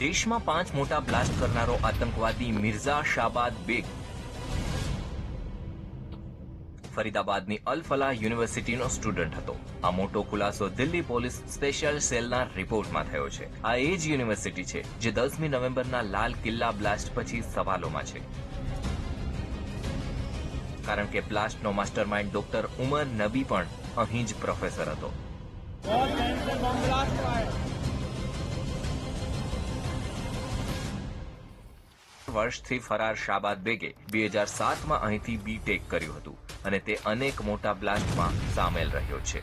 દેશમાં પાંચ મોટા બ્લાસ્ટ કરનારો આતંકવાદી મિર્ઝા શાબાદ બેગ. ફરીદાબાદની અલ ફલાહ યુનિવર્સિટીનો સ્ટુડન્ટ હતો. આ મોટો ખુલાસો દિલ્હી પોલીસ સ્પેશિયલ સેલના રિપોર્ટમાં થયો છે. આ એ જ યુનિવર્સિટી છે, જે દસમી નવેમ્બરના લાલ કિલ્લા બ્લાસ્ટ પછી સવાલોમાં છે. કારણ કે બ્લાસ્ટનો માસ્ટરમાઇન્ડ ડોક્ટર ઉમર નબી પણ અહીં જ પ્રોફેસર હતો. વર્ષથી ફરાર શાબાદ બેગે બે હજાર સાતમાં અહીંથી બીટેક કર્યું હતું અને તે અનેક મોટા બ્લાસ્ટમાં સામેલ રહ્યો છે.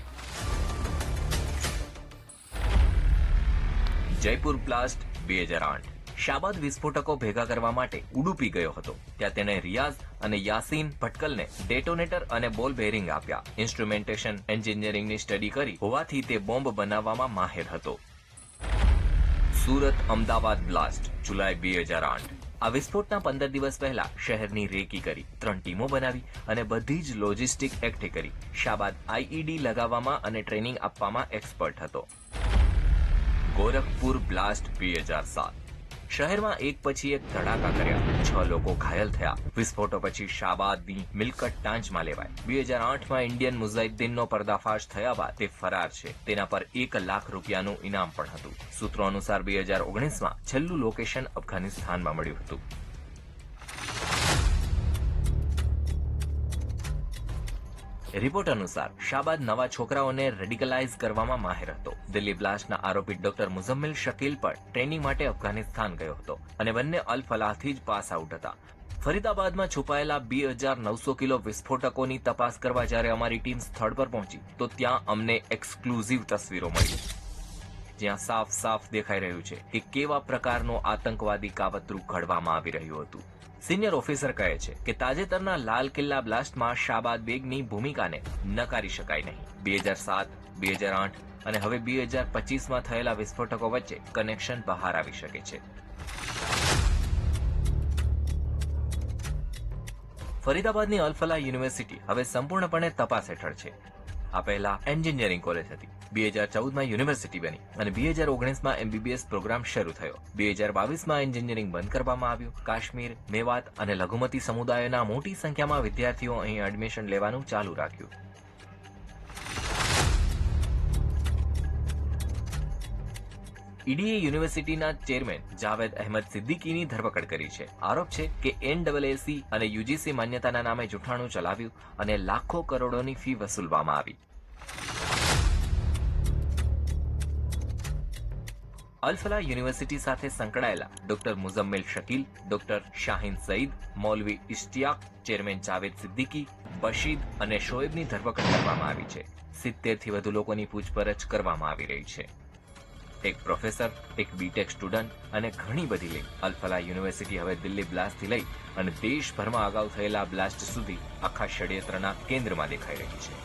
જયપુર બ્લાસ્ટ બે હજાર આઠ. શાબાદ વિસ્ફોટકો ભેગા કરવા માટે ઉડુપી ગયો હતો. ત્યાં તેણે રિયાઝ અને યાસીન ભટકલને ડેટોનેટર અને બોલ બેરિંગ આપ્યા. ઇન્સ્ટ્રુમેન્ટેશન એન્જિનિયરિંગની સ્ટડી કરી હોવાથી તે બોમ્બ બનાવવામાં માહેર હતો. સુરત અમદાવાદ બ્લાસ્ટ, જુલાઈ બે હજાર આઠ. આ વિસ્ફોટના પંદર દિવસ પહેલા શહેરની રેકી કરી, ત્રણ ટીમો બનાવી અને બધી જ લોજિસ્ટિક એકઠી કરી શાબાદ આઈઈડી લગાવવામાં અને ટ્રેનિંગ આપવામાં એક્સપર્ટ હતો. ગોરખપુર બ્લાસ્ટ બે હજાર સાત. શહેરમાં એક પછી એક ધડાકા કર્યા. છ લોકો ઘાયલ થયા. વિસ્ફોટો પછી શાબાદની મિલકત ટાંચમાં લેવાય. બે હજાર આઠમાં ઇન્ડિયન મુઝાહિદ્દીનનો પર્દાફાશ થયા બાદ તે ફરાર છે. તેના પર એક લાખ રૂપિયાનું ઇનામ પણ હતું. સૂત્રો અનુસાર બે હજાર ઓગણીસમાં છેલ્લું લોકેશન અફઘાનિસ્તાનમાં મળ્યું હતું. રિપોર્ટ અનુસાર શાબાદ નવા છોકરાઓને રેડિકલાઇઝ કરવામાં માહેર હતો. દિલ્હી બ્લાસ્ટના આરોપી ડોક્ટર મુઝમ્મિલ શકીલ પણ ટ્રેનિંગ માટે અફઘાનિસ્તાન ગયો હતો અને બંને અલ ફલાહથી જ પાસ આઉટ હતા. ફરીદાબાદમાં છુપાયેલા બે હજાર નવસો કિલો વિસ્ફોટકોની તપાસ કરવા જ્યારે અમારી ટીમ સ્થળ પર પહોંચી, તો ત્યાં અમને એક્સક્લુઝિવ તસવીરો મળી. જ્યાં સાફ સાફ દેખાઈ રહ્યું છે કે કેવા પ્રકારનું આતંકવાદી કાવતરું ઘડવામાં આવી રહ્યું હતું. સિનિયર ઓફિસર કહે છે કે તાજેતરના લાલ કિલ્લા બ્લાસ્ટમાં શાબાદ બેગની ભૂમિકાને નકારી શકાય નહીં. બે હજાર સાત, બે હજાર આઠ અને હવે બે હજાર પચીસમાં થયેલા વિસ્ફોટકો વચ્ચે કનેક્શન બહાર આવી શકે છે. ફરીદાબાદની અલફલા યુનિવર્સિટી હવે સંપૂર્ણપણે તપાસ હેઠળ છે. આ પહેલા એન્જિનિયરિંગ કોલેજ હતી. બે હજાર ચૌદમાં યુનિવર્સિટી બની અને બે હજાર ઓગણીસમાં એમબીબીએસ પ્રોગ્રામ શરૂ થયો. બે હજાર બાવીસમાં એન્જિનિયરિંગ બંધ કરવામાં આવ્યું. કાશ્મીર, મેવાત અને લઘુમતી સમુદાયોના મોટી સંખ્યામાં વિદ્યાર્થીઓ અહીં એડમિશન લેવાનું ચાલુ રાખ્યું. ઈડીએ યુનિવર્સિટીના ચેરમેન જાવેદ અહેમદ સિદ્દીકીની ધરપકડ કરી છે. આરોપ છે કે એનડબલએસી અને યુજીસી માન્યતાના નામે જૂઠાણું ચલાવ્યું અને લાખો કરોડોની ફી વસૂલવામાં આવી. અલફલા યુનિવર્સિટી સાથે સંકળાયેલા doctor Muzammil Shakeel, doctor Shaheen Saeed, મૌલવી Ishtiyaq, chairman Javed Siddiqui Bashid અને શોએબની ધરપકડ કરવામાં આવી છે. સિત્તેરથી વધુ લોકોની પૂછપરછ કરવામાં આવી રહી છે. એક પ્રોફેસર, એક બીટેક સ્ટુડન્ટ અને ઘણી બધી લિંક અલફલા યુનિવર્સિટી હવે દિલ્હી બ્લાસ્ટથી લઈ અને દેશભરમાં અગાઉ થયેલા બ્લાસ્ટ સુધી આખા ષડયંત્રના કેન્દ્રમાં દેખાઈ રહી છે.